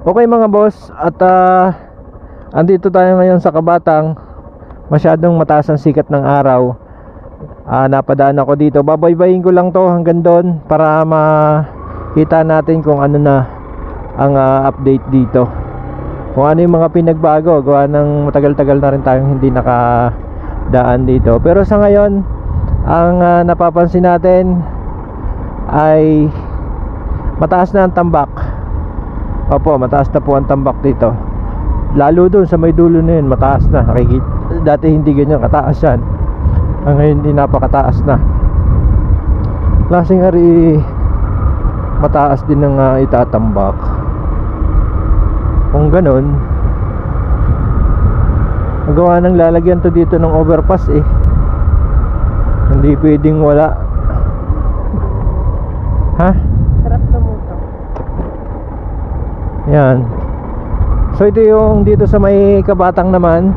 Okay mga boss, at ah, andito tayo ngayon sa Kabatang. Masyadong mataas ang sikat ng araw. Ah, napadaan ako dito. Babaybayin ko lang to hanggang doon para makita natin kung ano na ang ah, update dito. Kung ano yung mga pinagbago. Gawa ng matagal-tagal na rin tayong hindi nakadaan dito. Pero sa ngayon, ang ah, napapansin natin ay mataas na ang tambak. Opo, mataas na po ang tambak dito. Lalo doon sa may dulo na yun, mataas na. Dati hindi ganyan kataas yan. Ang ngayon hindi napakataas na. Klaseng ari mataas din ang ah, itatambak. Kung ganun, magawa ng lalagyan to dito ng overpass eh. Hindi pwedeng wala. Ha? Sarap Yan. So ito yung dito sa may kabatang naman.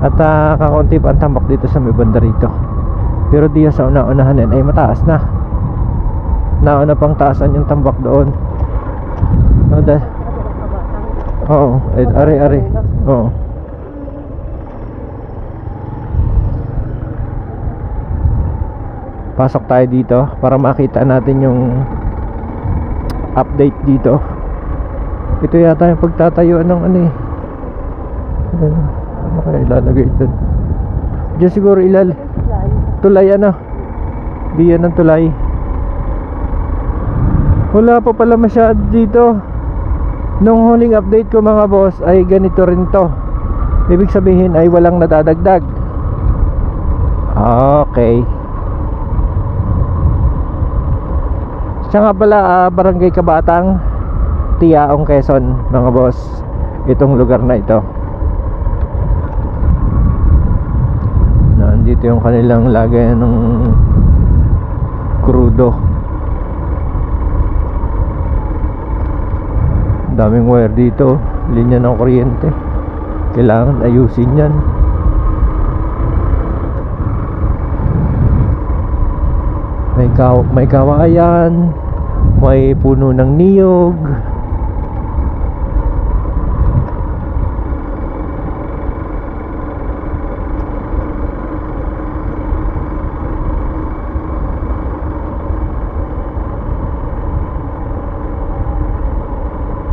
At uh, kakaunti pa ang tambak dito sa may banda rito. Pero diya sa una-unahan yan ay mataas na. Nauna pang taasan yung tambak doon. Oh, da- Oo, eh, are are. Oo. Pasok tayo dito para makita natin yung update dito. Ito yata yung pagtatayuan ng ano eh. Ano, kaya ilalagay doon? Diyan siguro ilal tulay ano? Di yan ang tulay. Wala pa pala masyado dito. Nung huling update ko mga boss ay ganito rin to. Ibig sabihin ay walang nadadagdag. Okay. Siya nga pala ah, Barangay Kabatang Tiaong Quezon mga boss Itong lugar na ito. Nandito yung kanilang lagayan ng Crudo Daming wire dito Linya ng kuryente. Kailangan ayusin yan. May, kaw may kawayan May puno ng niyog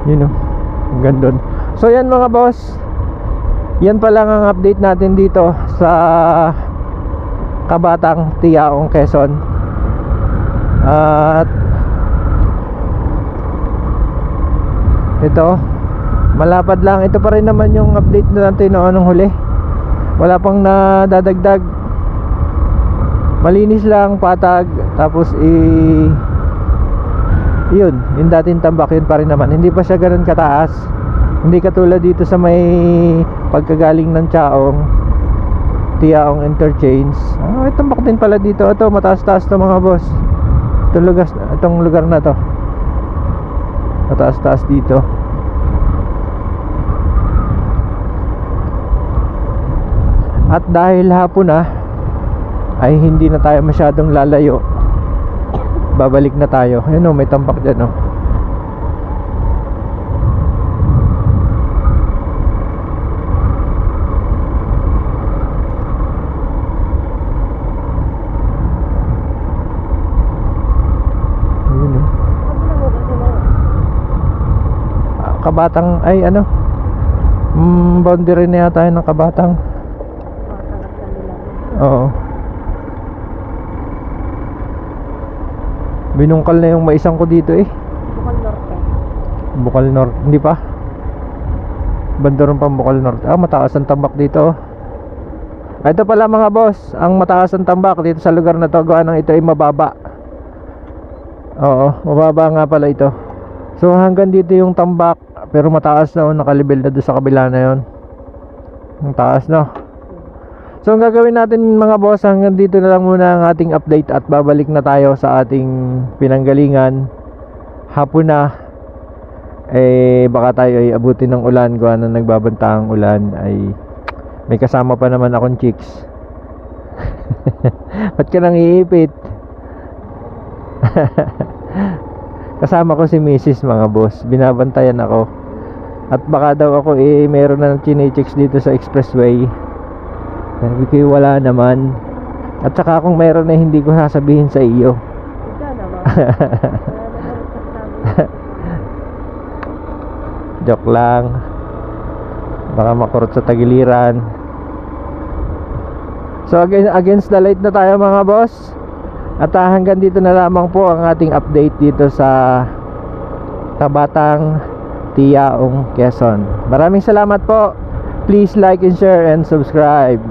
Yun o Ang ganda dun. So yan mga boss. Yan pa lang ang update natin dito Sa Kabatang Tiaong Quezon. At ito malapad lang. Ito pa rin naman yung update na natin noong anong huli. Wala pang nadadagdag. Malinis lang patag. Tapos i yun yung dating tambak yun pa rin naman. Hindi pa siya ganun kataas. Hindi katulad dito sa may pagkagaling ng Chaong Tiaong Interchange ah, may tambak din pala dito. Ito mataas taas to mga boss. Itong lugar, itong lugar na to. Mataas taas dito. At dahil hapon na ay hindi na tayo masyadong lalayo babalik na tayo. Ayun o may tampak dyan o ayun o Ah, kabatang ay ano? Mm, boundary na yata yun ng kabatang. Oo binungkal na yung maisang ko dito eh. Bukal Norte. Bukal North hindi pa. Banda rin pang Bukal North ah mataas ang tambak dito oh. Ito pala mga boss ang mataas ang tambak dito sa lugar na to. Gawa ng ito ay mababa. Oo mababa nga pala ito. So hanggang dito yung tambak pero mataas na oh, nakalibel na doon sa kabila na yon ang taas no So ang gagawin natin mga boss hanggang dito na lang muna ang ating update at babalik na tayo sa ating pinanggalingan hapon na eh baka tayo ay abutin ng ulan gawa na nagbabanta ang ulan ay may kasama pa naman akong chicks ba't ka nang iipit Kasama ko si Mrs. mga boss. Binabantayan ako. At baka daw ako eh meron na chinichicks dito sa expressway. Sabi ko wala naman. At saka kung meron na hindi ko sasabihin sa iyo. Joke lang. Baka makurot sa tagiliran. So again, against the light na tayo mga boss. At ah, hanggang dito na lamang po ang ating update dito sa Tabatang Tiyaong Quezon. Maraming salamat po. Please like and share and subscribe.